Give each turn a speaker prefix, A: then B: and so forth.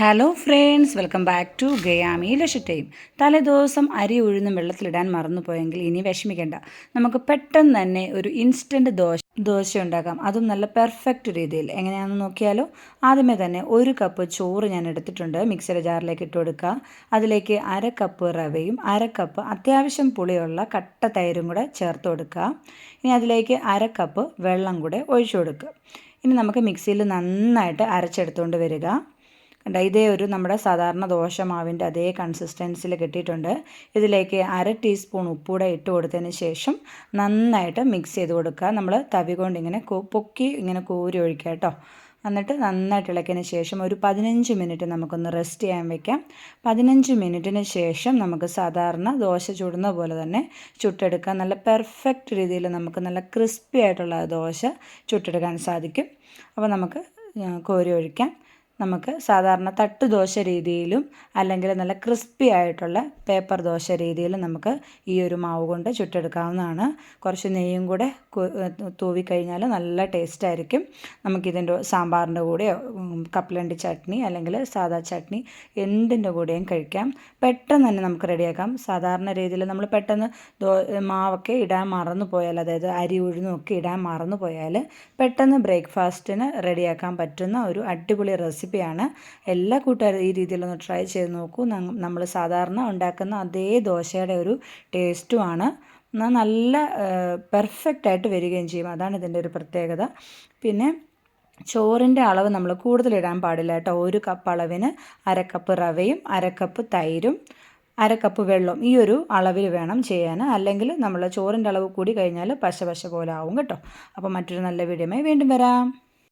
A: Hello friends welcome back to ഗയാമി ലക്ഷട്ടയും തലേദിവസം അരി ഉഴുന്നും വെള്ളത്തിലിടാൻ മറന്നുപോയെങ്കിൽ ഇനി വിഷമിക്കേണ്ട. നമുക്ക് പെട്ടെന്ന് തന്നെ ഒരു ഇൻസ്റ്റന്റ് ദോശ ദോശ ഉണ്ടാക്കാം. അതും നല്ല പെർഫെക്റ്റ് രീതിയിൽ. എങ്ങനെയാണെന്ന് നോക്കിയാലോ? ആദ്യമേ തന്നെ ഒരു കപ്പ് ചോറ് ഞാൻ എടുത്തിട്ടുണ്ട്. മിക്സിയുടെ ജാറിലേക്ക് ഇട്ട് കൊടുക്കുക. അതിലേക്ക് അര കപ്പ് റവയും അര കപ്പ് അത്യാവശ്യം പുളിയുള്ള കട്ട തൈരും കൂടെ ചേർത്ത് കൊടുക്കുക. ഇനി അതിലേക്ക് അര കപ്പ് വെള്ളം കൂടെ ഒഴിച്ചു കൊടുക്കുക. ഇനി നമുക്ക് മിക്സിയിൽ നന്നായിട്ട് അരച്ചെടുത്തുകൊണ്ട് വരിക. കണ്ട ഇതേ ഒരു നമ്മുടെ സാധാരണ ദോശ മാവിന്റെ അതേ കൺസിസ്റ്റൻസിൽ കിട്ടിയിട്ടുണ്ട്. ഇതിലേക്ക് അര ടീസ്പൂൺ ഉപ്പൂടെ ഇട്ട് കൊടുത്തതിന് ശേഷം നന്നായിട്ട് മിക്സ് ചെയ്ത് കൊടുക്കുക. നമ്മൾ തവി കൊണ്ട് ഇങ്ങനെ പൊക്കി ഇങ്ങനെ കോരി ഒഴിക്കുക കേട്ടോ. എന്നിട്ട് നന്നായിട്ട് ഇളക്കിയതിന് ശേഷം ഒരു പതിനഞ്ച് മിനിറ്റ് നമുക്കൊന്ന് റെസ്റ്റ് ചെയ്യാൻ വെക്കാം. പതിനഞ്ച് മിനിറ്റിന് ശേഷം നമുക്ക് സാധാരണ ദോശ ചുടുന്ന പോലെ തന്നെ ചുട്ടെടുക്കാം. നല്ല പെർഫെക്റ്റ് രീതിയിൽ നമുക്ക് നല്ല ക്രിസ്പി ആയിട്ടുള്ള ദോശ ചുട്ടെടുക്കാൻ സാധിക്കും. അപ്പോൾ നമുക്ക് കോരി ഒഴിക്കാം. നമുക്ക് സാധാരണ തട്ട് ദോശ രീതിയിലും അല്ലെങ്കിൽ നല്ല ക്രിസ്പി ആയിട്ടുള്ള പേപ്പർ ദോശ രീതിയിലും നമുക്ക് ഈ ഒരു മാവ് കൊണ്ട് ചുട്ടെടുക്കാവുന്നതാണ്. കുറച്ച് നെയ്യും കൂടെ തൂവിക്കഴിഞ്ഞാൽ നല്ല ടേസ്റ്റായിരിക്കും നമുക്കിതിന്റെ സാമ്പാറിന്റെ കൂടെയോ കപ്പലണ്ടി ചട്നി അല്ലെങ്കിൽ സാദാ ചട്നി എന്തിന്റെ കൂടെയും കഴിക്കാം. പെട്ടെന്ന് തന്നെ നമുക്ക് റെഡിയാക്കാം. സാധാരണ രീതിയിൽ നമ്മൾ പെട്ടെന്ന് മാവൊക്കെ ഇടാൻ മറന്നു പോയാൽ അതായത് അരി ഉഴുന്നൊക്കെ ഇടാൻ മറന്നു പോയാൽ പെട്ടെന്ന് ബ്രേക്ക്ഫാസ്റ്റിന് റെഡിയാക്കാൻ പറ്റുന്ന ഒരു അടിപൊളി റെസിപ്പിയാണ്. എല്ലാ കൂട്ടുകാരും ഈ രീതിയിലൊന്ന് ട്രൈ ചെയ്ത് നോക്കൂ. നമ്മൾ സാധാരണ ഉണ്ടാക്കുന്ന അതേ ദോശയുടെ ഒരു ടേസ്റ്റുമാണ്. നല്ല പെർഫെക്റ്റ് ആയിട്ട് വരികയും ചെയ്യും. അതാണ് ഇതിന്റെ ഒരു പ്രത്യേകത. പിന്നെ ചോറിന്റെ അളവ് നമ്മൾ കൂടുതലിടാൻ പാടില്ല കേട്ടോ. ഒരു കപ്പ് അളവിന് അരക്കപ്പ് റവയും അരക്കപ്പ് തൈരും അരക്കപ്പ് വെള്ളം ഈ ഒരു അളവിൽ വേണം ചെയ്യാൻ. അല്ലെങ്കിൽ നമ്മൾ ചോറിന്റെ അളവ് കൂടി കഴിഞ്ഞാൽ പശ പശ പോലെ ആവും കേട്ടോ. അപ്പോൾ മറ്റൊരു നല്ല വീഡിയോമായി വീണ്ടും വരാം.